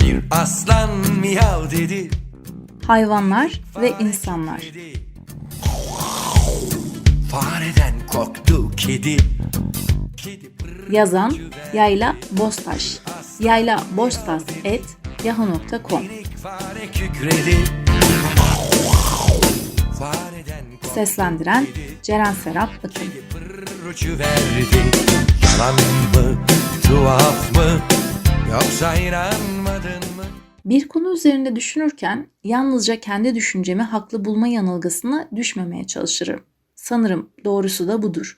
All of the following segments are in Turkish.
Bir aslan miyav dedi. Hayvanlar ve insanlar. Fareden korktu kedi. Yazan Yayla Bostaş. Yayla Bostaş et yahoo.com Seslendiren Ceren Serap uçuverdi. Yalan mı, tuhaf mı, yoksa inanmadın mı? Bir konu üzerinde düşünürken yalnızca kendi düşüncemi haklı bulma yanılgısına düşmemeye çalışırım. Sanırım doğrusu da budur.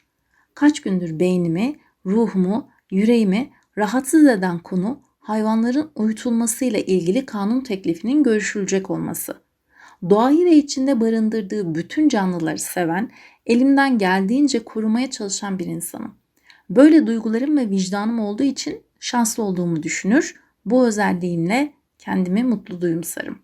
Kaç gündür beynimi, ruhumu, yüreğimi rahatsız eden konu hayvanların uyutulmasıyla ilgili kanun teklifinin görüşülecek olması. Doğayı ve içinde barındırdığı bütün canlıları seven, elimden geldiğince korumaya çalışan bir insanım. Böyle duygularım ve vicdanım olduğu için şanslı olduğumu düşünür, bu özelliğimle kendimi mutlu duyumsarım.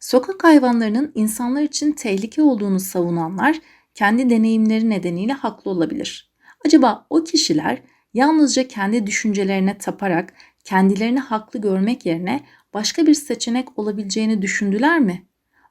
Sokak hayvanlarının insanlar için tehlike olduğunu savunanlar kendi deneyimleri nedeniyle haklı olabilir. Acaba o kişiler yalnızca kendi düşüncelerine taparak kendilerini haklı görmek yerine başka bir seçenek olabileceğini düşündüler mi?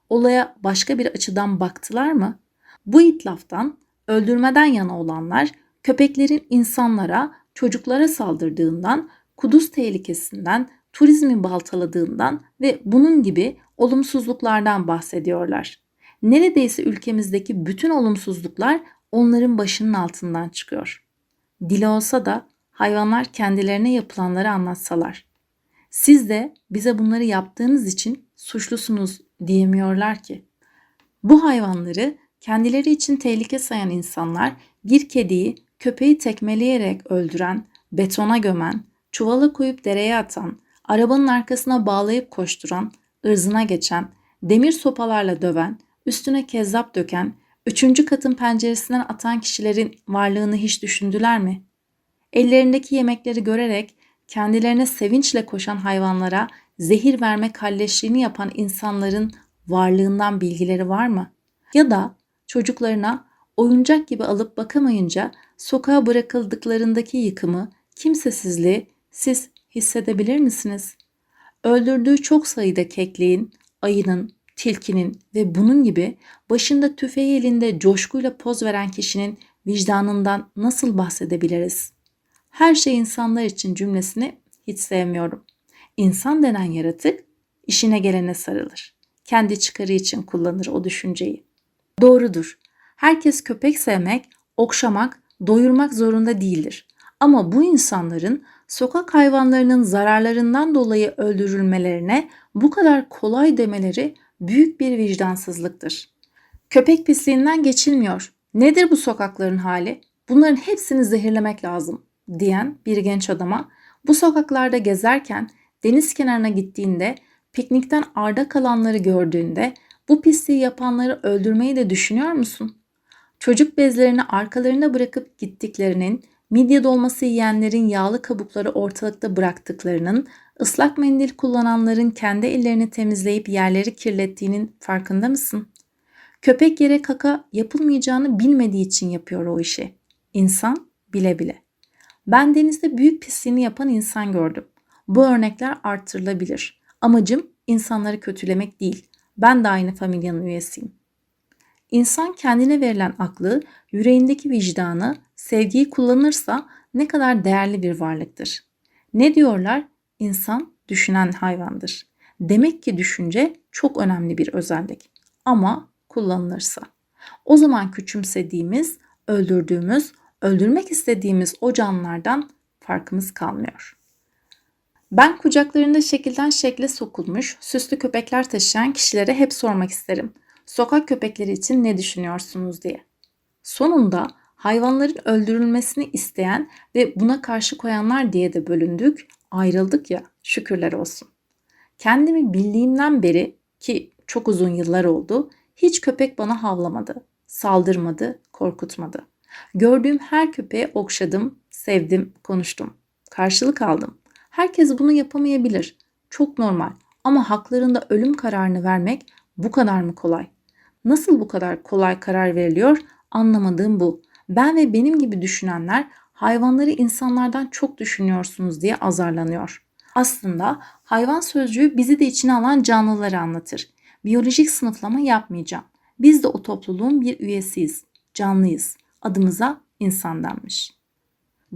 Olaya başka bir açıdan baktılar mı? Bu itlaftan öldürmeden yana olanlar köpeklerin insanlara, çocuklara saldırdığından, kuduz tehlikesinden, turizmi baltaladığından ve bunun gibi olumsuzluklardan bahsediyorlar. Neredeyse ülkemizdeki bütün olumsuzluklar onların başının altından çıkıyor. Dili olsa da hayvanlar kendilerine yapılanları anlatsalar. Siz de bize bunları yaptığınız için suçlusunuz diyemiyorlar ki. Bu hayvanları kendileri için tehlike sayan insanlar bir kediyi köpeği tekmeleyerek öldüren, betona gömen, çuvala koyup dereye atan, arabanın arkasına bağlayıp koşturan, ırzına geçen, demir sopalarla döven, üstüne kezzap döken, üçüncü katın penceresinden atan kişilerin varlığını hiç düşündüler mi? Ellerindeki yemekleri görerek kendilerine sevinçle koşan hayvanlara zehir verme kalleşliğini yapan insanların varlığından bilgileri var mı? Ya da çocuklarına oyuncak gibi alıp bakamayınca sokağa bırakıldıklarındaki yıkımı, kimsesizliği siz hissedebilir misiniz? Öldürdüğü çok sayıda kekliğin, ayının, tilkinin ve bunun gibi başında tüfeği elinde coşkuyla poz veren kişinin vicdanından nasıl bahsedebiliriz? Her şey insanlar için cümlesini hiç sevmiyorum. İnsan denen yaratık işine gelene sarılır. Kendi çıkarı için kullanır o düşünceyi. Doğrudur. Herkes köpek sevmek, okşamak, doyurmak zorunda değildir. Ama bu insanların sokak hayvanlarının zararlarından dolayı öldürülmelerine bu kadar kolay demeleri büyük bir vicdansızlıktır. Köpek pisliğinden geçilmiyor. Nedir bu sokakların hali? Bunların hepsini zehirlemek lazım diyen bir genç adama bu sokaklarda gezerken deniz kenarına gittiğinde piknikten arda kalanları gördüğünde bu pisliği yapanları öldürmeyi de düşünüyor musun? Çocuk bezlerini arkalarına bırakıp gittiklerinin, midye dolması yiyenlerin yağlı kabukları ortalıkta bıraktıklarının, ıslak mendil kullananların kendi ellerini temizleyip yerleri kirlettiğinin farkında mısın? Köpek yere kaka yapılmayacağını bilmediği için yapıyor o işi. İnsan bile bile. Ben denizde büyük pisliğini yapan insan gördüm. Bu örnekler artırılabilir. Amacım insanları kötülemek değil. Ben de aynı familyanın üyesiyim. İnsan kendine verilen aklı, yüreğindeki vicdanı, sevgiyi kullanırsa ne kadar değerli bir varlıktır. Ne diyorlar? İnsan düşünen hayvandır. Demek ki düşünce çok önemli bir özellik. Ama kullanılırsa. O zaman küçümsediğimiz, öldürdüğümüz, öldürmek istediğimiz o canlılardan farkımız kalmıyor. Ben kucaklarında şekilden şekle sokulmuş süslü köpekler taşıyan kişilere hep sormak isterim. Sokak köpekleri için ne düşünüyorsunuz diye. Sonunda hayvanların öldürülmesini isteyen ve buna karşı koyanlar diye de bölündük, ayrıldık ya şükürler olsun. Kendimi bildiğimden beri ki çok uzun yıllar oldu, hiç köpek bana havlamadı, saldırmadı, korkutmadı. Gördüğüm her köpeğe okşadım, sevdim, konuştum. Karşılık aldım. Herkes bunu yapamayabilir. Çok normal. Ama haklarında ölüm kararını vermek bu kadar mı kolay? Nasıl bu kadar kolay karar veriliyor? Anlamadığım bu. Ben ve benim gibi düşünenler hayvanları insanlardan çok düşünüyorsunuz diye azarlanıyor. Aslında hayvan sözcüğü bizi de içine alan canlıları anlatır. Biyolojik sınıflama yapmayacağım. Biz de o topluluğun bir üyesiyiz. Canlıyız. Adımıza insan denmiş.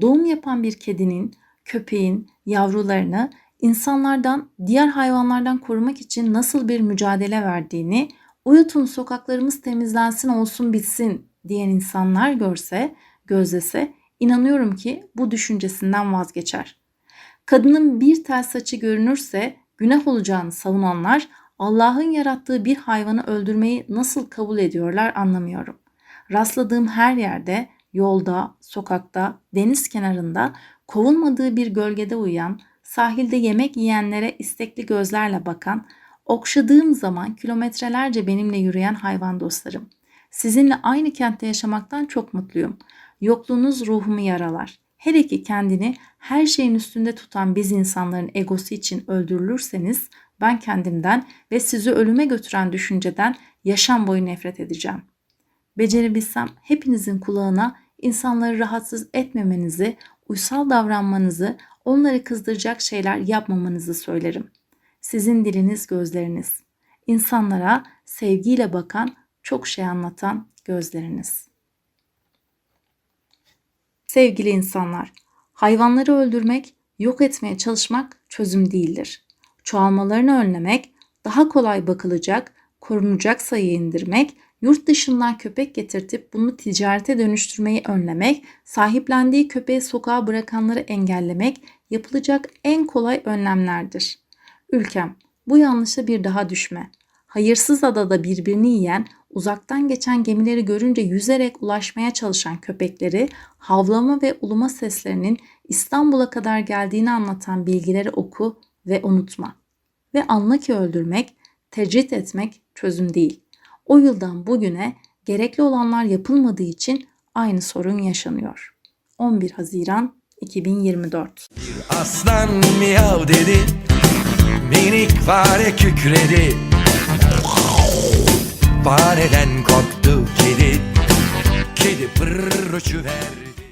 Doğum yapan bir kedinin, köpeğin yavrularını insanlardan, diğer hayvanlardan korumak için nasıl bir mücadele verdiğini, uyutun sokaklarımız temizlensin olsun bitsin diyen insanlar görse, gözlese inanıyorum ki bu düşüncesinden vazgeçer. Kadının bir tel saçı görünürse günah olacağını savunanlar Allah'ın yarattığı bir hayvanı öldürmeyi nasıl kabul ediyorlar anlamıyorum. Rastladığım her yerde, yolda, sokakta, deniz kenarında, kovulmadığı bir gölgede uyuyan, sahilde yemek yiyenlere istekli gözlerle bakan, okşadığım zaman kilometrelerce benimle yürüyen hayvan dostlarım. Sizinle aynı kentte yaşamaktan çok mutluyum. Yokluğunuz ruhumu yaralar. Her iki kendini her şeyin üstünde tutan biz insanların egosu için öldürülürseniz ben kendimden ve sizi ölüme götüren düşünceden yaşam boyu nefret edeceğim. Becerebilsem hepinizin kulağına insanları rahatsız etmemenizi, uysal davranmanızı, onları kızdıracak şeyler yapmamanızı söylerim. Sizin diliniz gözleriniz. İnsanlara sevgiyle bakan, çok şey anlatan gözleriniz. Sevgili insanlar, hayvanları öldürmek, yok etmeye çalışmak çözüm değildir. Çoğalmalarını önlemek, daha kolay bakılacak, korunacak sayı indirmek, yurt dışından köpek getirtip bunu ticarete dönüştürmeyi önlemek, sahiplendiği köpeği sokağa bırakanları engellemek yapılacak en kolay önlemlerdir. Ülkem, bu yanlışa bir daha düşme. Hayırsız adada birbirini yiyen, uzaktan geçen gemileri görünce yüzerek ulaşmaya çalışan köpekleri, havlama ve uluma seslerinin İstanbul'a kadar geldiğini anlatan bilgileri oku ve unutma. Ve anla ki öldürmek, tecrit etmek çözüm değil. O yıldan bugüne gerekli olanlar yapılmadığı için aynı sorun yaşanıyor. 11 Haziran 2024 Aslan miyav dedi Minik fare kükredi. Fareden korktu kedi Kedi pırr uçuverdi